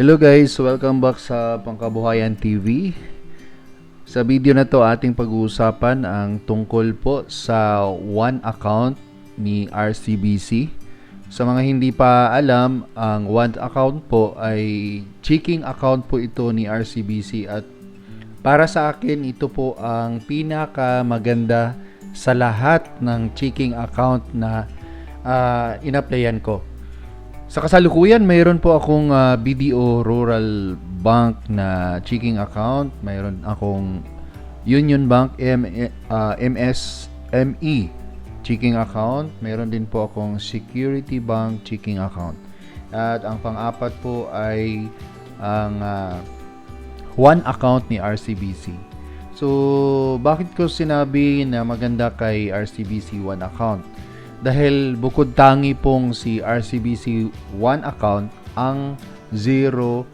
Hello guys, welcome back sa Pangkabuhayan TV. Sa video na to ating pag-uusapan ang tungkol po sa one account ni RCBC. Sa mga hindi pa alam, ang one account po ay checking account po ito ni RCBC at para sa akin ito po ang pinaka maganda sa lahat ng checking account na uh, in-applyan ko. Sa kasalukuyan, mayroon po akong ah, BDO Rural Bank na checking account. Mayroon akong Union Bank M, ah, MSME checking account. Mayroon din po akong Security Bank checking account. At ang pang-apat po ay ang ah, one account ni RCBC. So, bakit ko sinabi na maganda kay RCBC one account? Dahil bukod tangi pong si RCBC one account ang zero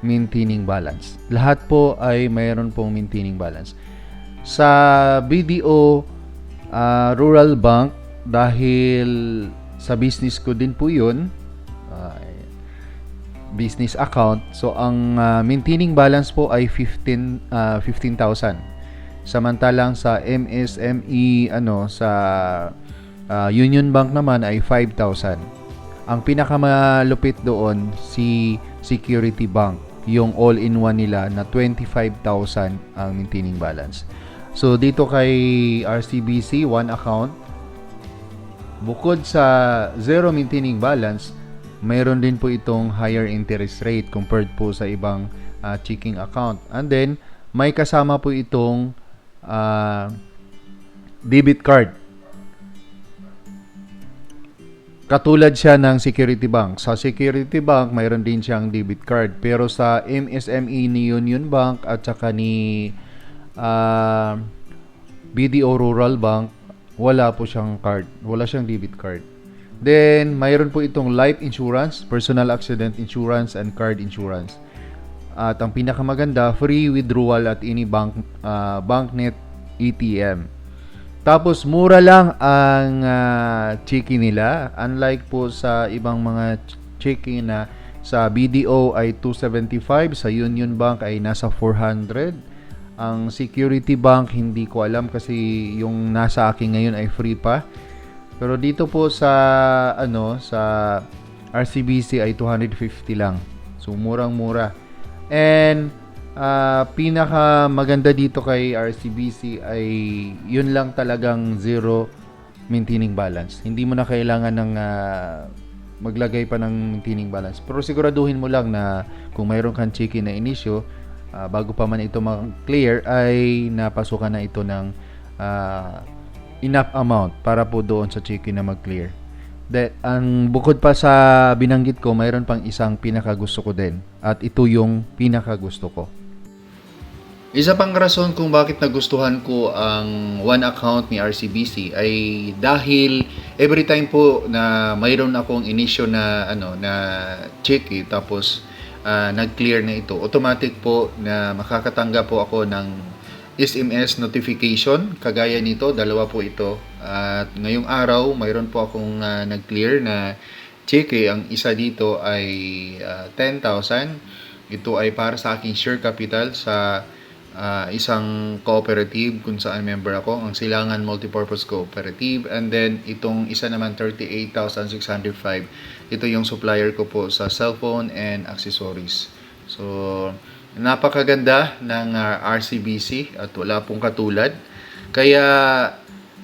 maintaining balance. Lahat po ay mayroon pong maintaining balance. Sa BDO ah, Rural Bank, dahil sa business ko din po yun, ah, business account. So ang ah, maintaining balance po ay 15 ah, 15,000. Samantalang sa MSME ano sa ah, Union Bank naman ay 5,000. Ang pinakamalupit doon si Security Bank, yung all-in-one nila na 25,000 ang maintaining balance. So dito kay RCBC one account bukod sa zero maintaining balance, mayroon din po itong higher interest rate compared po sa ibang ah, checking account. And then, may kasama po itong ah, debit card. Katulad siya ng Security Bank. Sa Security Bank, mayroon din siyang debit card. Pero sa MSME ni Union Bank at saka ni ah, BDO Rural Bank, wala po siyang card. Wala siyang debit card. Then, mayroon po itong life insurance, personal accident insurance, and card insurance. At ang pinakamaganda, free withdrawal at any bank ah, banknet ATM. Tapos mura lang ang uh, checking nila unlike po sa ibang mga ch- checking na sa BDO ay 275, sa Union Bank ay nasa 400. Ang Security Bank hindi ko alam kasi yung nasa akin ngayon ay free pa. Pero dito po sa ano sa RCBC ay 250 lang. So murang-mura. And ah, pinaka maganda dito kay RCBC ay yun lang talagang zero maintaining balance. Hindi mo na kailangan ng ah, maglagay pa ng maintaining balance. Pero siguraduhin mo lang na kung mayroon kang check-in na inisyo, ah, bago pa man ito mag-clear ay napasukan na ito ng ah, enough amount para po doon sa check-in na mag-clear. That, ang bukod pa sa binanggit ko, mayroon pang isang pinakagusto ko din. At ito yung pinakagusto ko. Isa pang rason kung bakit nagustuhan ko ang one account ni RCBC ay dahil every time po na mayroon akong inisyo na ano na check eh, tapos ah, nag-clear na ito, automatic po na makakatanggap po ako ng SMS notification. Kagaya nito, dalawa po ito. At ngayong araw, mayroon po akong ah, nag-clear na check eh. Ang isa dito ay ah, 10,000. Ito ay para sa aking share capital sa ah, isang cooperative kung saan member ako, ang Silangan Multipurpose Cooperative. And then, itong isa naman, 38,605. Ito yung supplier ko po sa cellphone and accessories. So, napakaganda ng ah, RCBC at wala pong katulad. Kaya,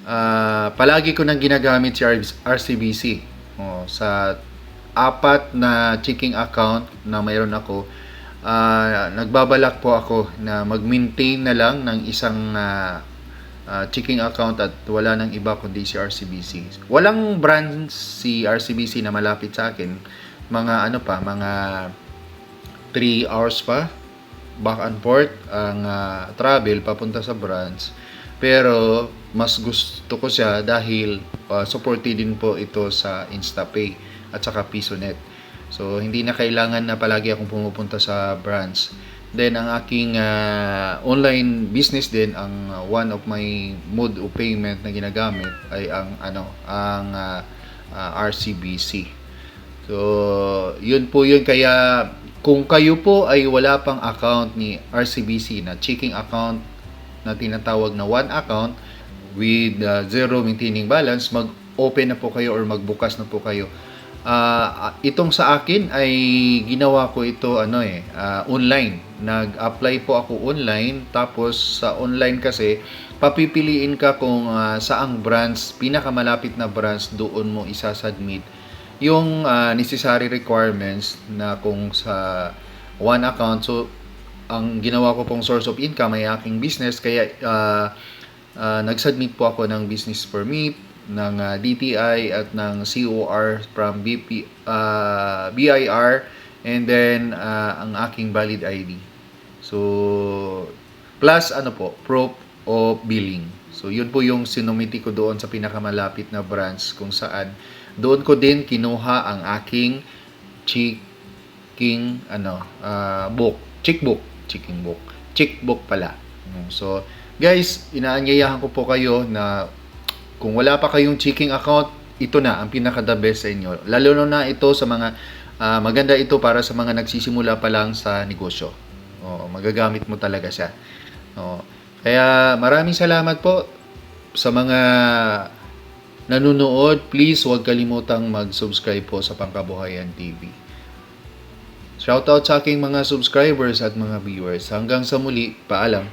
ah, palagi ko nang ginagamit si RCBC. Oh, sa apat na checking account na mayroon ako, ah, nagbabalak po ako na mag-maintain na lang ng isang ah, ah, checking account at wala nang iba kundi si RCBC. Walang branch si RCBC na malapit sa akin. Mga ano pa, mga 3 hours pa back and forth ang ah, travel papunta sa branch. Pero mas gusto ko siya dahil ah, supported din po ito sa InstaPay at saka PisoNet. So, hindi na kailangan na palagi akong pumupunta sa branch. Then, ang aking ah, online business din, ang ah, one of my mode of payment na ginagamit ay ang ano, ang ah, ah, RCBC. So, yun po yun kaya kung kayo po ay wala pang account ni RCBC na checking account na tinatawag na one account with uh, zero maintaining balance, mag-open na po kayo or magbukas na po kayo. Ah, itong sa akin ay ginawa ko ito ano eh, ah, online. Nag-apply po ako online tapos sa online kasi papipiliin ka kung ah, saang branch, pinakamalapit na branch doon mo isasubmit yung ah, necessary requirements na kung sa one account. So, ang ginawa ko pong source of income ay aking business kaya ah, ah, nag-submit po ako ng business permit ng ah, DTI at ng COR from BP, ah, BIR and then ah, ang aking valid ID. So, plus ano po, proof of billing. So, yun po yung sinumiti ko doon sa pinakamalapit na branch kung saan doon ko din kinuha ang aking checking ano, ah, book, checkbook, checking book, checkbook pala. So, guys, inaanyayahan ko po kayo na kung wala pa kayong checking account, ito na ang pinaka the best sa inyo. Lalo na ito sa mga ah, maganda ito para sa mga nagsisimula pa lang sa negosyo. Oo, magagamit mo talaga siya. Oo. Kaya maraming salamat po sa mga nanonood. Please huwag kalimutang mag-subscribe po sa Pangkabuhayan TV. Shoutout sa aking mga subscribers at mga viewers. Hanggang sa muli, paalam.